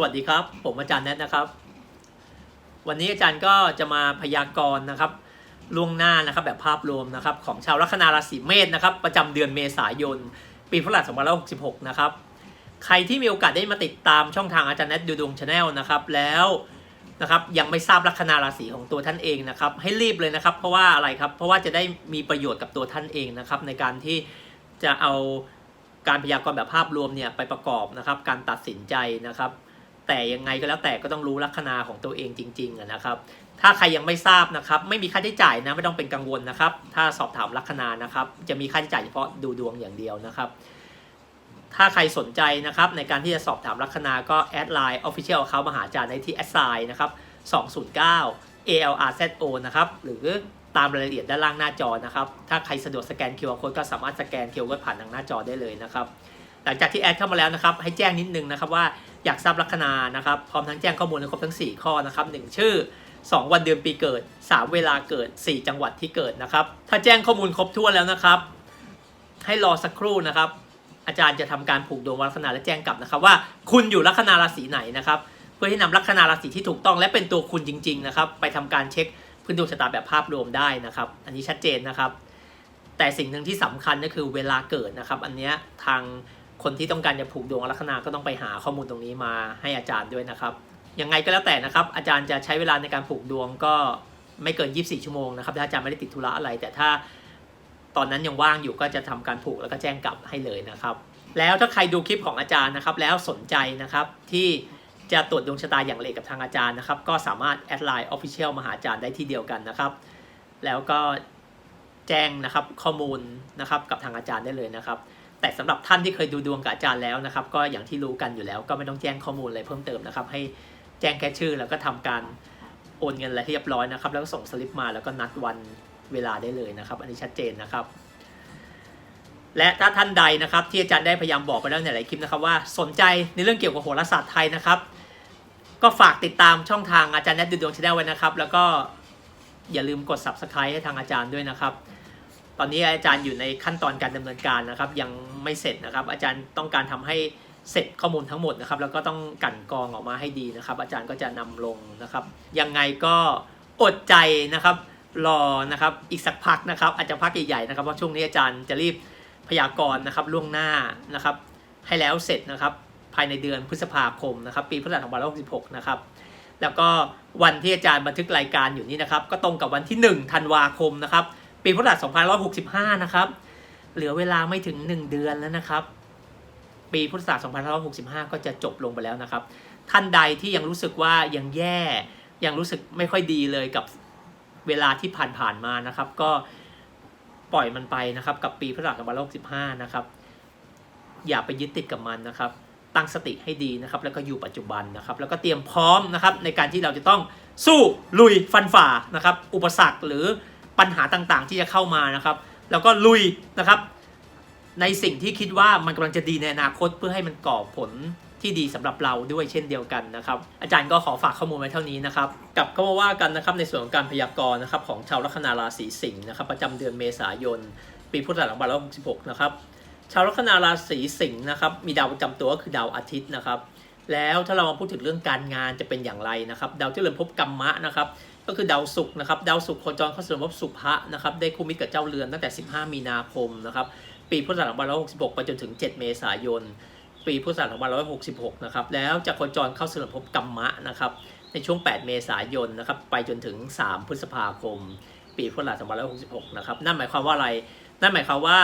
สวัสดีครับ ผมอาจารย์แนทนะครับ วันนี้อาจารย์ก็จะมาพยากรณ์นะครับล่วงหน้านะครับแบบภาพรวมนะครับของชาวลัคนาราศีเมษนะครับประจำเดือนเมษายน ปีพุทธศักราช2566 นะครับ ใครที่มีโอกาสได้มาติดตามช่องทางอาจารย์แนทดูดวงชาแนลนะครับแล้วนะครับยังไม่ทราบลัคนาราศีของตัวท่านเองนะครับให้รีบเลยนะครับ เพราะว่าอะไรครับเพราะว่าจะได้มีประโยชน์กับตัวท่านเองนะครับในการที่จะเอาการพยากรณ์แบบภาพรวมเนี่ยไปประกอบนะครับการตัดสินใจนะครับ แต่ยังไงก็แล้วแต่ก็ต้องรู้ลัคนาของตัวเองจริงๆนะครับ ถ้าใครยังไม่ทราบนะครับ ไม่มีค่าใช้จ่ายนะไม่ต้องเป็นกังวลนะครับ ถ้าสอบถามลัคนานะครับ จะมีค่าใช้จ่ายเฉพาะดูดวงอย่างเดียวนะครับ ถ้าใครสนใจนะครับในการที่จะสอบถามลัคนาก็แอดไลน์ Official เขามาหาอาจารย์ได้ที่แอดไซน์นะครับ209 ALRZO นะครับหรือตามรายละเอียดด้านล่างหน้าจอนะครับ ถ้าใครสะดวกสแกน QR Code ก็สามารถสแกน QR Code ผ่านทางหน้าจอได้เลยนะครับ หลังจากที่แอดเข้ามาแล้วนะครับ ให้แจ้งนิดนึงนะครับว่า อยากทราบลัคนานะครับพร้อมทั้งแจ้งข้อมูลครบทั้ง 4 ข้อนะครับ 1 ชื่อ 2 วันเดือนปีเกิด 3 เวลาเกิด 4 จังหวัดที่เกิดนะครับ ถ้าแจ้งข้อมูลครบถ้วนแล้วนะครับ ให้รอสักครู่นะครับ อาจารย์จะทำการผูกดวงลัคนาและแจ้งกลับนะครับ ว่าคุณอยู่ลัคนาราศีไหนนะครับ เพื่อที่นำลัคนาราศีที่ถูกต้องและเป็นตัวคุณจริง ๆ นะครับ ไปทำการเช็คพื้นดวงชะตาแบบภาพรวมได้นะครับ อันนี้ชัดเจนนะครับ แต่สิ่งหนึ่งที่สำคัญก็คือเวลาเกิดนะครับ อันเนี้ยทาง คนที่ต้องการจะผูกดวงลัคนาก็ต้องไปหาข้อมูลตรงนี้มาให้อาจารย์ด้วยนะครับ ยังไงก็แล้วแต่นะครับ อาจารย์จะใช้เวลาในการผูกดวงก็ไม่เกิน 24 ชั่วโมงนะครับ ถ้าอาจารย์ไม่ได้ติดธุระอะไร แต่ถ้าตอนนั้นยังว่างอยู่ก็จะทำการผูกแล้วก็แจ้งกลับให้เลยนะครับ แล้วถ้าใครดูคลิปของอาจารย์นะครับ แล้วสนใจนะครับที่จะตรวจดวงชะตาอย่างละเอียดกับทางอาจารย์นะครับ ก็สามารถแอดไลน์ Official มาหาอาจารย์ได้ที่เดียวกันนะครับ แล้วก็แจ้งนะครับข้อมูลนะครับกับทางอาจารย์ได้เลยนะครับ แต่สำหรับท่านที่เคยดูดวงกับอาจารย์แล้วนะครับ ก็อย่างที่รู้กันอยู่แล้ว ก็ไม่ต้องแจ้งข้อมูลอะไรเพิ่มเติมนะครับ ให้แจ้งแค่ชื่อแล้วก็ทำการโอนเงินอะไรเรียบร้อยนะครับ แล้วก็ส่งสลิปมาแล้วก็นัดวันเวลาได้เลยนะครับ อันนี้ชัดเจนนะครับ และถ้าท่านใดนะครับ ที่อาจารย์ได้พยายามบอกไปแล้วในหลายคลิปนะครับว่าสนใจในเรื่องเกี่ยวกับโหราศาสตร์ไทยนะครับ ก็ฝากติดตามช่องทางอาจารย์แนทดูดวงชาแนลไว้นะครับ แล้วก็อย่าลืมกด subscribe ให้ทางอาจารย์ด้วยนะครับ ตอนนี้อาจารย์อยู่ในขั้นตอนการดำเนินการนะครับ ยังไม่เสร็จนะครับ อาจารย์ต้องการทำให้เสร็จข้อมูลทั้งหมดนะครับ แล้วก็ต้องกลั่นกรองออกมาให้ดีนะครับ อาจารย์ก็จะนำลงนะครับ ยังไงก็อดใจนะครับ รอนะครับอีกสักพักนะครับ อาจจะพักใหญ่ๆนะครับเพราะช่วงนี้อาจารย์จะรีบพยากรณ์นะครับล่วงหน้านะครับ ให้แล้วเสร็จนะครับ ภายในเดือนพฤษภาคมนะครับ ปีพุทธศักราช2566 นะครับ แล้วก็วันที่อาจารย์บันทึกรายการอยู่นี่นะครับ ก็ตรงกับวันที่ 1 ธันวาคมนะครับ ปีพุทธศักราช2565 นะครับ เหลือเวลาไม่ถึง 1 เดือนแล้วนะครับ ปีพุทธศักราช2565 ก็จะจบลงไปแล้วนะครับ ท่านใดที่ยังรู้สึกว่ายังแย่ ยังรู้สึกไม่ค่อยดีเลยกับเวลาที่ผ่านๆมานะครับ ก็ปล่อยมันไปนะครับ กับปีพุทธศักราช2565 นะครับ อย่าไปยึดติดกับมันนะครับ ตั้งสติให้ดีนะครับ แล้วก็อยู่ปัจจุบันนะครับ แล้วก็เตรียมพร้อมนะครับในการที่เราจะต้องสู้ลุยฟันฝ่านะครับ อุปสรรคหรือ ปัญหาต่างๆ ที่จะเข้ามานะครับ แล้วก็ลุยนะครับในสิ่งที่คิดว่ามันกำลังจะดีในอนาคตเพื่อให้มันก่อผลที่ดีสำหรับเราด้วยเช่นเดียวกันนะครับ อาจารย์ก็ขอฝากข้อมูลไว้เท่านี้นะครับกลับเข้ามาว่ากันนะครับในส่วนของการพยากรณ์นะครับของชาวลัคนาราศีสิงห์นะครับประจำเดือนเมษายน ปีพุทธศักราช2566นะครับชาวลัคนาราศีสิงห์นะครับมีดาวประจำตัวก็คือดาวอาทิตย์นะครับ แล้วถ้าเรามาพูดถึงเรื่องการงานจะเป็นอย่างไรนะครับ ดาวที่เรือนภพกรรมะนะครับ ก็คือดาวศุกร์นะครับดาวศุกร์โคจรเข้าสู่ระบบสุภะนะครับได้คู่มิตรกับเจ้าเรือนตั้งแต่ 15 มีนาคมนะครับปีพุทธศักราช2566 ไปจนถึง 7 เมษายน ปีพุทธศักราช2566 นะครับแล้วจะโคจรเข้าสู่ระบบกรรมะนะครับในช่วง 8 เมษายนนะครับไปจนถึง 3 พฤษภาคม ปีพุทธศักราช2566 นะครับนั่นหมายความว่าอะไร นั่นหมายความว่า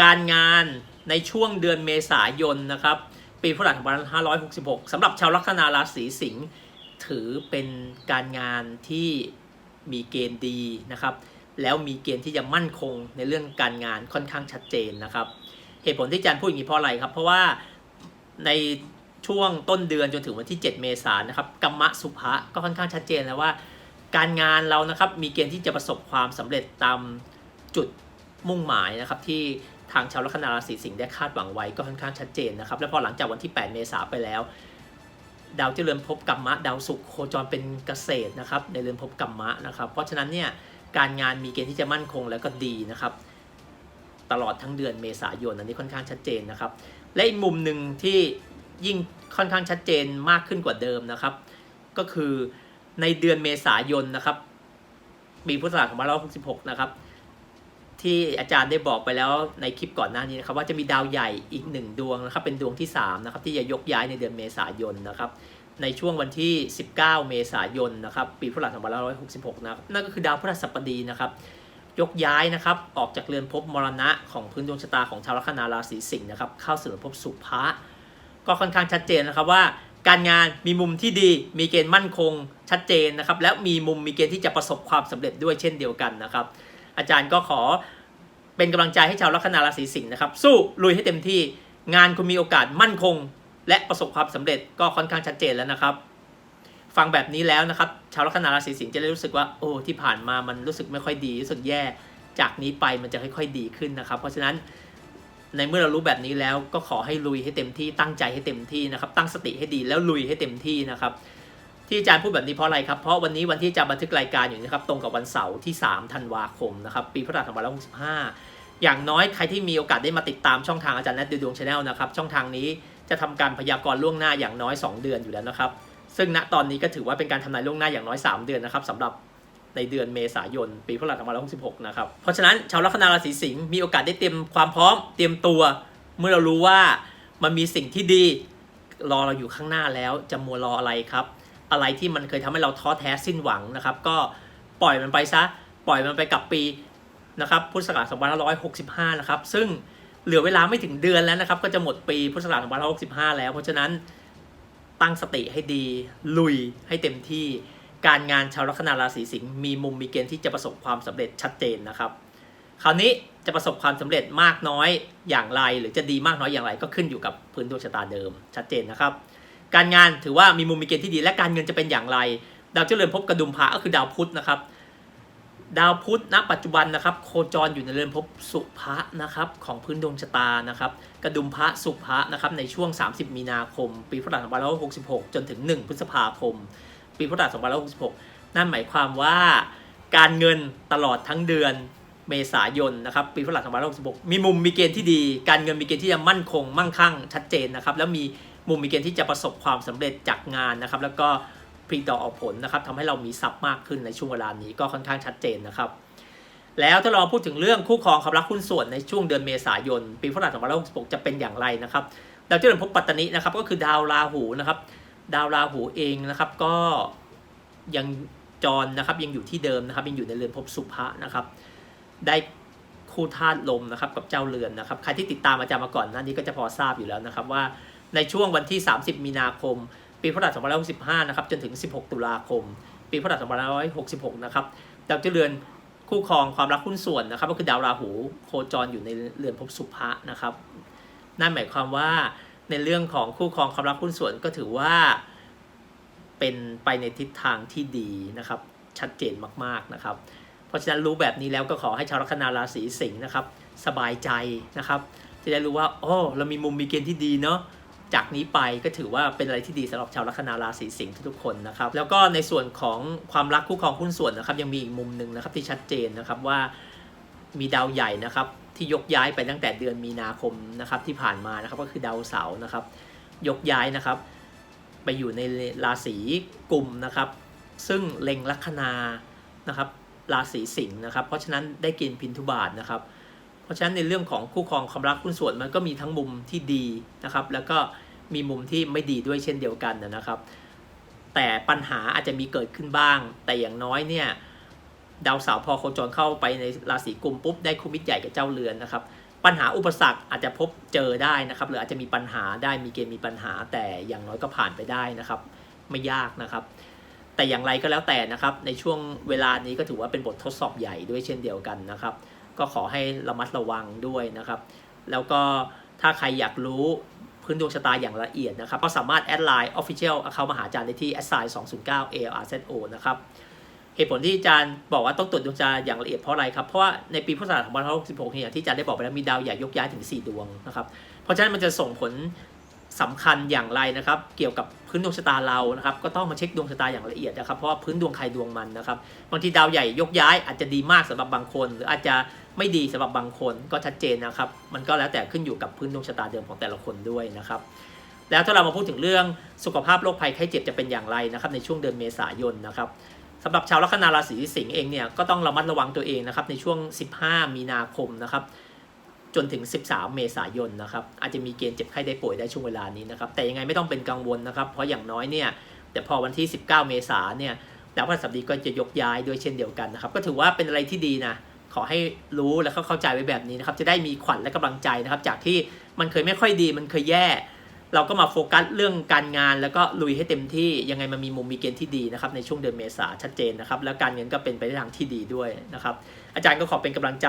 การงานในช่วงเดือนเมษายนนะครับปีพุทธศักราช2566สำหรับชาวลัคนาราศีสิงห์ ถือเป็นการงานที่มีเกณฑ์ดีนะครับ แล้วมีเกณฑ์ที่จะมั่นคงในเรื่องการงานค่อนข้างชัดเจนนะครับ เหตุผลที่อาจารย์พูดอย่างนี้เพราะอะไรครับ เพราะว่าในช่วงต้นเดือนจนถึงวันที่ 7 เมษายนนะครับกัมมะสุภะก็ค่อนข้างชัดเจนแล้วว่า การงานเรานะครับมีเกณฑ์ที่จะประสบความสำเร็จตามจุดมุ่งหมายนะครับที่ทางชาวลัคนาราศีสิงห์ได้คาดหวังไว้ก็ค่อนข้างชัดเจนนะครับ และพอหลังจากวันที่ 8 เมษายนไปแล้ว ดาวเจริญภพกรรมะดาวศุกร์โคจรเป็นเกษตรนะครับในเรือนภพกรรมะนะครับเพราะฉะนั้นเนี่ยการงานมีเกณฑ์ที่จะมั่นคงแล้วก็ดีนะครับ ตลอดทั้งเดือนเมษายนอันนี้ค่อนข้างชัดเจนนะครับ และอีกมุมหนึ่งที่ยิ่งค่อนข้างชัดเจนมากขึ้นกว่าเดิมนะครับ ก็คือในเดือนเมษายนนะครับปีพุทธศักราช2566 นะครับ ที่อาจารย์ได้บอกไปแล้วในคลิปก่อนหน้านี้นะครับว่าจะมีดาวใหญ่อีกหนึ่งดวงนะครับเป็นดวงที่3นะครับที่จะยกย้ายในเดือนเมษายนนะครับในช่วงวันที่ 19 เมษายนนะครับปีพุทธศักราช2566นะครับนั่นก็คือดาวพฤหัสบดีนะครับยกย้ายนะครับออกจากเรือนภพมรณะของพื้นดวงชะตาของชาวลัคนาราศีสิงห์นะครับเข้าสู่เรือนภพสุภะก็ค่อนข้างชัดเจนนะครับว่าการงานมีมุมที่ดี มีเกณฑ์มั่นคงชัดเจนนะครับ และมีมุมมีเกณฑ์ที่จะประสบความสำเร็จด้วยเช่นเดียวกันนะครับ อาจารย์ก็ขอ เป็นกำลังใจให้ชาวลัคนาราศีสิงห์นะครับ สู้ลุยให้เต็มที่งานคุณมีโอกาสมั่นคง และประสบความสำเร็จก็ค่อนข้างชัดเจนแล้วนะครับ ฟังแบบนี้แล้วนะครับ ชาวลัคนาราศีสิงห์จะได้รู้สึกว่าโอ้ที่ผ่านมามันรู้สึกไม่ค่อยดีรู้สึกแย่ จากนี้ไปมันจะค่อยๆดีขึ้นนะครับ เพราะฉะนั้นในเมื่อเรารู้แบบนี้แล้วก็ขอให้ลุยให้เต็มที่ตั้งใจให้เต็มที่นะครับ ตั้งสติให้ดีแล้วลุยให้เต็มที่นะครับ ที่อาจารย์พูดแบบนี้เพราะอะไรครับ เพราะวันนี้วันที่อาจารย์บันทึกรายการอยู่นะครับ ตรงกับวันเสาร์ที่ 3 ธันวาคมนะครับ ปีพุทธศักราช2565 อย่างน้อยใครที่มีโอกาสได้มาติดตามช่องทางอาจารย์นัทดูดวงชาแนลนะครับ ช่องทางนี้จะทำการพยากรณ์ล่วงหน้าอย่างน้อย 2 เดือนอยู่แล้วนะครับ ซึ่งณตอนนี้ก็ถือว่าเป็นการทำนายล่วงหน้าอย่างน้อย 3 เดือนนะครับสำหรับในเดือนเมษายน ปีพุทธศักราช2566 นะครับ เพราะฉะนั้นชาวลัคนาราศีสิงห์มีโอกาสได้เตรียมความพร้อม เตรียมตัว เมื่อเรารู้ว่ามันมีสิ่งที่ดีรอเราอยู่ข้างหน้าแล้วจะมัวรออะไรครับ อะไรที่มันเคยทำให้เราท้อแท้สิ้นหวังนะครับ ก็ปล่อยมันไปซะ ปล่อยมันไปกับปีนะครับพุทธศักราช2565 นะครับ ซึ่งเหลือเวลาไม่ถึงเดือนแล้วนะครับ ก็จะหมดปีพุทธศักราช2565 แล้ว เพราะฉะนั้นตั้งสติให้ดี ลุยให้เต็มที่การงานชาวลัคนาราศีสิงห์มีมุมมีเกณฑ์ที่จะประสบความสำเร็จชัดเจนนะครับ คราวนี้จะประสบความสำเร็จมากน้อยอย่างไร หรือจะดีมากน้อยอย่างไร ก็ขึ้นอยู่กับพื้นดวงชะตาเดิมชัดเจนนะครับ การงานถือว่ามีมุมมีเกณฑ์ที่ดีและการเงินจะเป็นอย่างไร ดาวเจริญภพกระดุมพระก็คือดาวพุธนะครับ ดาวพุธณปัจจุบันนะครับ โคจรอยู่ในเรือนภพสุภะนะครับของพื้นดวงชะตานะครับ กระดุมพระสุภะนะครับในช่วง 30 มีนาคม ปีพุทธศักราช2566 จนถึง 1 พฤษภาคม ปีพุทธศักราช2566 นั่นหมายความว่าการเงินตลอดทั้งเดือนเมษายนนะครับปีพุทธศักราช2566 มีมุมมีเกณฑ์ที่ดี การเงินมีเกณฑ์ที่จะมั่นคงมั่งคั่งชัดเจนนะครับแล้วมี มุมมีเกณฑ์ที่จะประสบความสำเร็จจากงานนะครับ แล้วก็ผลิดอกออกผลนะครับทำให้เรามีทรัพย์มากขึ้นในช่วงเวลานี้ก็ค่อนข้างชัดเจนนะครับ แล้วถ้าเราพูดถึงเรื่องคู่ครองความรักหุ้นส่วนในช่วงเดือนเมษายน ปีพุทธศักราช2566จะเป็นอย่างไรนะครับดาวเจริญภพปัตตานินะครับก็คือดาวราหูนะครับ ดาวราหูเองนะครับก็ยังจรนะครับยังอยู่ที่เดิมนะครับยังอยู่ในเรือนภพสุภะนะครับ ได้คู่ธาตุลมนะครับกับเจ้าเรือนนะครับ ใครที่ติดตามอาจารย์มาก่อนหน้านี้ก็จะพอทราบอยู่แล้วนะครับว่า ในช่วงวันที่ 30 มีนาคม ปีพุทธศักราช2565 นะครับ จนถึง 16 ตุลาคม ปีพุทธศักราช2566 นะครับ ดาวเจ้าเรือนคู่ครองความรักหุ้นส่วนนะครับ ก็คือดาวราหูโคจรอยู่ในเรือนภพสุภะนะครับ นั่นหมายความว่าในเรื่องของคู่ครองความรักหุ้นส่วนก็ถือว่าเป็นไปในทิศทางที่ดีนะครับ ชัดเจนมากๆนะครับ เพราะฉะนั้นรู้แบบนี้แล้วก็ขอให้ชาวลัคนาราศีสิงห์นะครับ สบายใจนะครับ จะได้รู้ว่าโอ้เรามีมุมมีเกณฑ์ที่ดีเนาะ จากนี้ไปก็ถือว่าเป็นอะไรที่ดีสำหรับชาวลัคนาราศีสิงห์ทุกคนนะครับ แล้วก็ในส่วนของความรักคู่ครองหุ้นส่วนนะครับยังมีอีกมุมหนึ่งนะครับที่ชัดเจนนะครับว่ามีดาวใหญ่นะครับที่ยกย้ายไปตั้งแต่เดือนมีนาคมนะครับที่ผ่านมานะครับก็คือดาวเสาร์นะครับ ยกย้ายนะครับ ไปอยู่ในราศีกลุ่มนะครับ ซึ่งเล็งลัคนานะครับราศีสิงห์นะครับ เพราะฉะนั้นได้กินพินทุบาทนะครับ เพราะฉะนั้นในเรื่องของคู่ครองความรักหุ้นส่วนมันก็มีทั้งมุมที่ดีนะครับ แล้วก็มีมุมที่ไม่ดีด้วยเช่นเดียวกันนะครับ แต่ปัญหาอาจจะมีเกิดขึ้นบ้าง แต่อย่างน้อยเนี่ยดาวเสาร์พอโคจรเข้าไปในราศีกุมปุ๊บได้คู่มิตรใหญ่กับเจ้าเรือนนะครับ ปัญหาอุปสรรคอาจจะพบเจอได้นะครับหรืออาจจะมีปัญหาได้มีเกณฑ์มีปัญหา แต่อย่างน้อยก็ผ่านไปได้นะครับ ไม่ยากนะครับ แต่อย่างไรก็แล้วแต่นะครับ ในช่วงเวลานี้ก็ถือว่าเป็นบททดสอบใหญ่ด้วยเช่นเดียวกันนะครับ ก็ขอให้ระมัดระวังด้วยนะครับ แล้วก็ถ้าใครอยากรู้พื้นดวงชะตาอย่างละเอียดนะครับ ก็สามารถแอดไลน์ Official เข้ามาหาอาจารย์ได้ที่ s i 209 ARZO นะครับเหตุผลที่อาจารย์บอกว่าต้องตรวจดวงชะตาอย่างละเอียดเพราะอะไรครับ เพราะว่าในปีพุทธศักราช2566เนี่ยที่อาจารย์ได้บอกไปแล้วมีดาวใหญ่ยกย้ายถึง 4 ดวงนะครับ เพราะฉะนั้นมันจะส่งผล สำคัญอย่างไรนะครับ เกี่ยวกับพื้นดวงชะตาเรานะครับ ก็ต้องมาเช็คดวงชะตาอย่างละเอียดนะครับ เพราะว่าพื้นดวงใครดวงมันนะครับ บางทีดาวใหญ่ยกย้ายอาจจะดีมากสำหรับบางคน หรืออาจจะไม่ดีสำหรับบางคนก็ชัดเจนนะครับ มันก็แล้วแต่ขึ้นอยู่กับพื้นดวงชะตาเดิมของแต่ละคนด้วยนะครับ แล้วถ้าเรามาพูดถึงเรื่องสุขภาพโรคภัยไข้เจ็บจะเป็นอย่างไรนะครับ ในช่วงเดือนเมษายนนะครับสำหรับชาวลัคนาราศีสิงห์เองเนี่ยก็ต้องระมัดระวังตัวเองนะครับในช่วง 15 มีนาคมนะครับ จนถึง 13 เมษายนนะครับอาจจะมีเกณฑ์เจ็บไข้ได้ป่วยได้ช่วงเวลานี้นะครับแต่ยังไงไม่ต้องเป็นกังวลนะครับ เพราะอย่างน้อยเนี่ยแต่พอวันที่ 19 เมษาเนี่ยดาวพฤหัสบดีก็จะยกย้ายด้วยเช่นเดียวกันนะครับก็ถือว่าเป็นอะไรที่ดีนะขอให้รู้แล้วก็เข้าใจไว้แบบนี้นะครับจะได้มีขวัญและกำลังใจนะครับ จากที่มันเคยไม่ค่อยดีมันเคยแย่ เราก็มาโฟกัสเรื่องการงานแล้วก็ลุยให้เต็มที่ยังไงมันมีมุมมีเกณฑ์ที่ดีนะครับในช่วงเดือนเมษาชัดเจนนะครับแล้วการเงินก็เป็นไปในทางที่ดีด้วยนะครับอาจารย์ก็ขอเป็นกำลังใจ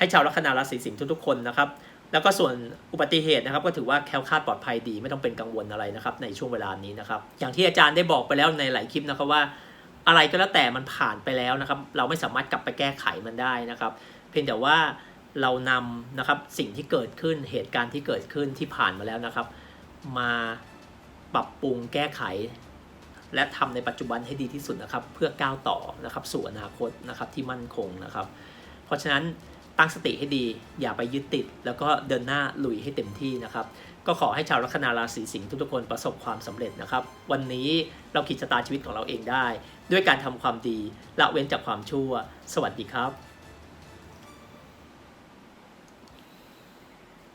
ให้ชาวลัคนาราศีสิงห์ทุกๆคนนะครับ แล้วก็ส่วนอุบัติเหตุนะครับ ก็ถือว่าแคล้วคลาดปลอดภัยดีไม่ต้องเป็นกังวลอะไรนะครับ ในช่วงเวลานี้นะครับ อย่างที่อาจารย์ได้บอกไปแล้วในหลายคลิปนะครับว่า อะไรก็แล้วแต่มันผ่านไปแล้วนะครับ เราไม่สามารถกลับไปแก้ไขมันได้นะครับ เพียงแต่ว่าเรานำนะครับสิ่งที่เกิดขึ้นเหตุการณ์ที่เกิดขึ้นที่ผ่านมาแล้วนะครับ มาปรับปรุงแก้ไข และทำในปัจจุบันให้ดีที่สุดนะครับ เพื่อก้าวต่อนะครับสู่อนาคตนะครับที่มั่นคงนะครับ เพราะฉะนั้น ตั้งสติให้ดี อย่าไปยึดติด แล้วก็เดินหน้าลุยให้เต็มที่นะครับ ก็ขอให้ชาวลัคนาราศีสิงห์ทุกๆคนประสบความสำเร็จนะครับ วันนี้เราขีดชะตาชีวิตของเราเองได้ ด้วยการทำความดีละเว้นจากความชั่ว สวัสดีครับ